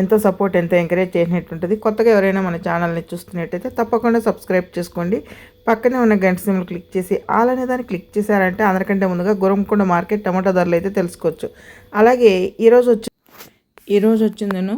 ఎంతో సపోర్ట్ ఎంతో ఎంకరేజ్ చేసినట్టుంటుంది కొత్తగా ఎవరైనా మన ఛానల్ని చూస్తున్నట్టయితే తప్పకుండా సబ్స్క్రైబ్ చేసుకోండి. పక్కనే ఉన్న గంట సిమ్లు క్లిక్ చేసి ఆల్ అనే దాన్ని క్లిక్ చేశారంటే అందరికంటే ముందుగా గురంకొండ మార్కెట్ టమాటా ధరలు అయితే తెలుసుకోవచ్చు. అలాగే ఈరోజు వచ్చి ఈరోజు వచ్చిందను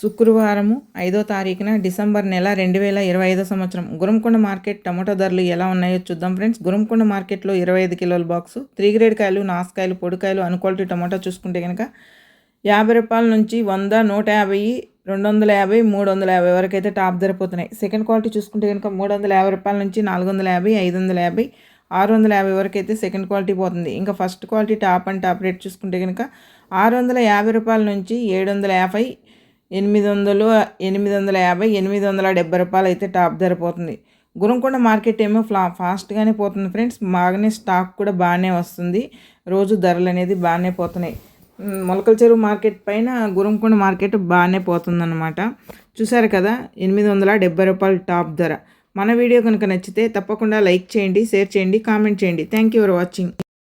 శుక్రవారము ఐదో తారీఖున డిసెంబర్ నెల రెండు వేల ఇరవై ఐదో సంవత్సరం. గురంకొండ మార్కెట్ టమాటో ధరలు ఎలా ఉన్నాయో చూద్దాం ఫ్రెండ్స్. గురంకొండ మార్కెట్లో ఇరవై ఐదు కిలోల బాక్సు త్రీ గ్రేడ్ కాయలు నాసుకాయలు పొడికాయలు అన్క్వాలిటీ టమాటో చూసుకుంటే కనుక యాభై రూపాయల నుంచి వంద నూట యాభై రెండు వందల యాభై మూడు వందల యాభై వరకు అయితే టాప్ ధర పోతున్నాయి సెకండ్ క్వాలిటీ చూసుకుంటే కనుక మూడు వందల యాభై రూపాయల నుంచి నాలుగు వందల యాభై ఐదు వందల యాభై ఆరు వందల యాభై వరకు అయితే సెకండ్ క్వాలిటీ పోతుంది. ఇంకా first quality top and top rate చూసుకుంటే కనుక ఆరు వందల యాభై రూపాయల నుంచి ఏడు వందల యాభై ఎనిమిది వందలు ఎనిమిది వందల యాభై ఎనిమిది వందల డెబ్బై రూపాయలు అయితే టాప్ ధర పోతుంది. గురంకొండ మార్కెట్ ఏమో ఫ్లా ఫాస్ట్గానే పోతుంది ఫ్రెండ్స్. బాగానే స్టాక్ కూడా బాగానే వస్తుంది. రోజు ధరలు అనేది బాగానే పోతున్నాయి. మొలకల చెరువు మార్కెట్ పైన గురంకొండ మార్కెట్ బాగానే పోతుందన్నమాట. చూసారు కదా ఎనిమిది వందల డెబ్బై రూపాయలు టాప్ ధర. మన వీడియో కనుక నచ్చితే తప్పకుండా లైక్ చేయండి షేర్ చేయండి కామెంట్ చేయండి. Thank you for watching